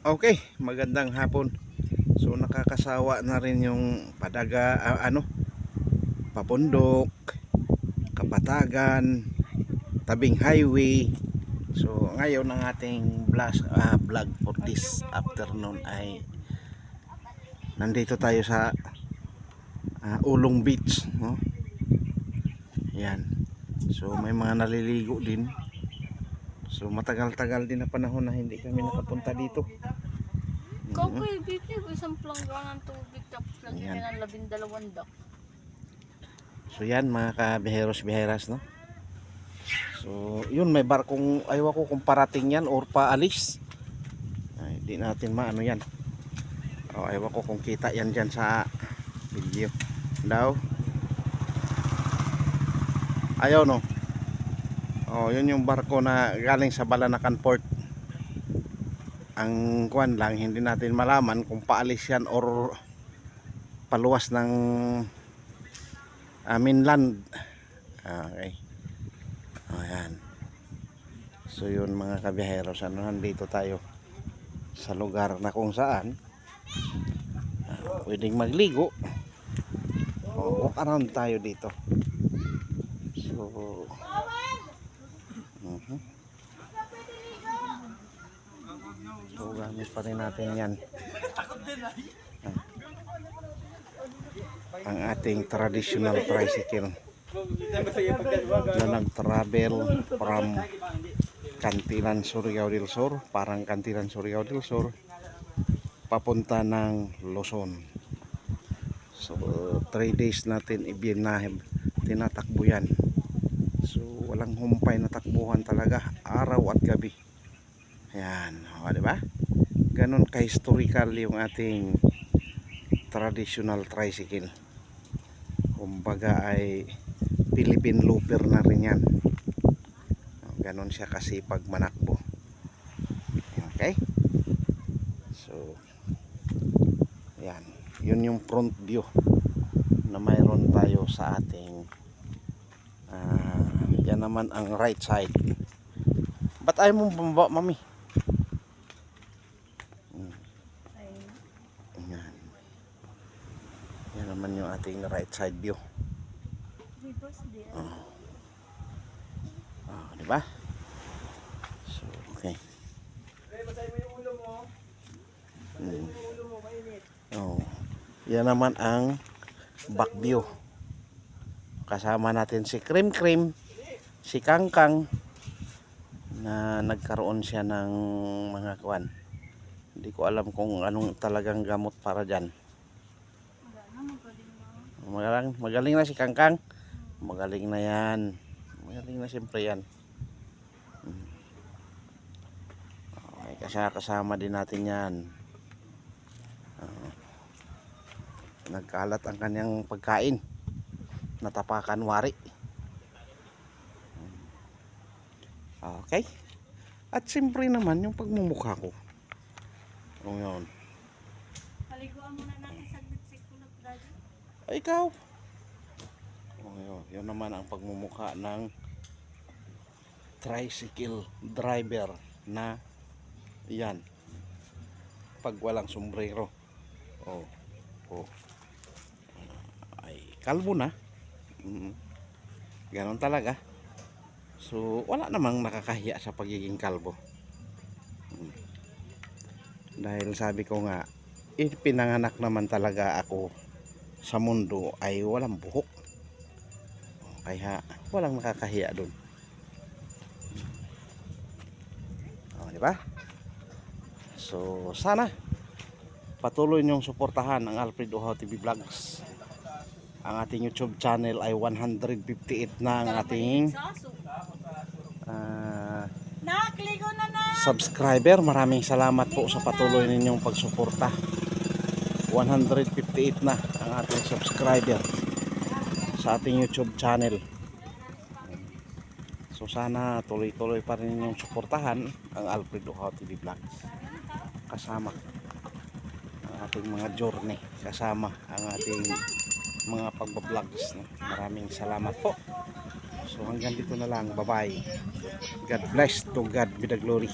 Okay, magandang hapon. So nakakasawa na rin yung padaga, ah, ano, papundok, kapatagan, tabing highway. So ngayon ang ating vlog, ah, vlog for this afternoon ay nandito tayo sa ah, Ulong Beach. No? Yan. So may mga naliligo din. So matagal-tagal din na panahon na hindi kami nakapunta dito. Ikaw ko ibibig isang plangga ng tubig tapos lagyan Ayan. ka ng labindalawang dak. So yan mga kabiheros biheras no. So yun may barkong ayaw ko kung parating yan or paalis. Ay, di natin maano yan. O ayaw ko kung kita yan dyan sa video. Daw. Ayaw no. Oh, yun yung barko na galing sa Balanacan Port. Ang kwan lang hindi natin malaman kung paalis yan or paluwas ng uh, mainland. Okay. Ayan. So yun mga kabiyaheros, ano nandito tayo sa lugar na kung saan ah, pwedeng magligo. O, walk around tayo dito. So, mhm. So gamit pa rin natin yan. ang ating traditional tricycle na nag-travel from Kantilan, Surigao del Sur parang Kantilan, Surigao del Sur papunta ng Luzon so 3 days natin ibinahib tinatakbo yan so walang humpay na takbuhan talaga araw at gabi. Yan o diba ganon ka-historical yung ating traditional tricycle. Kumbaga ay Philippine looper na rin yan. O, ganon siya kasi pag manakbo. Okay? So yan yun yung front view na mayroon tayo sa ating yan naman ang right side ba't ayaw mong bumaba mami Ay, yan yan naman yung ating right side view. Oh. Oh, di ba? So, okay. Mm. Oh. Yan naman ang back view. Kasama natin si Cream Cream, si Kangkang na nagkaroon siya ng mga kuan. Hindi ko alam kung anong talagang gamot para na, magaling. Magaling, na si Kangkang. Magaling na yan. Magaling na siyempre yan. Mm. Okay, kasama, kasama din natin yan. Oo. nagkalat ang kanyang pagkain. Natapakan wari. Okay. At siyempre naman yung pagmumukha ko. O yun. Paliguan muna natin saglit si kulot daddy. Ay, ikaw. Oh, yun. Yun naman ang pagmumukha ng tricycle driver na yan. Pag walang sombrero. Oh. Oh. Ay, kalbo na. Mm. Ganon talaga. So, wala namang nakakahiya sa pagiging kalbo. Mm. Dahil sabi ko nga, eh, pinanganak naman talaga ako sa mundo ay walang buhok. Kaya walang nakakahiya doon. Oh, di ba? So, sana patuloy niyong suportahan ang Alfred Uhaw TV Vlogs. Ang ating YouTube channel ay 158 na ang ating Saso. ah, Nakligo na na! subscriber. Maraming salamat po sa patuloy ninyong pagsuporta. 158 na ang ating subscriber sa ating YouTube channel. So sana tuloy-tuloy pa rin ninyong suportahan ang Alfred Duhao TV Vlogs. Kasama ang ating mga journey, kasama ang ating mga pagbabloggs. no? Maraming salamat po. So hanggang dito na lang. Bye-bye. God bless to God be the glory.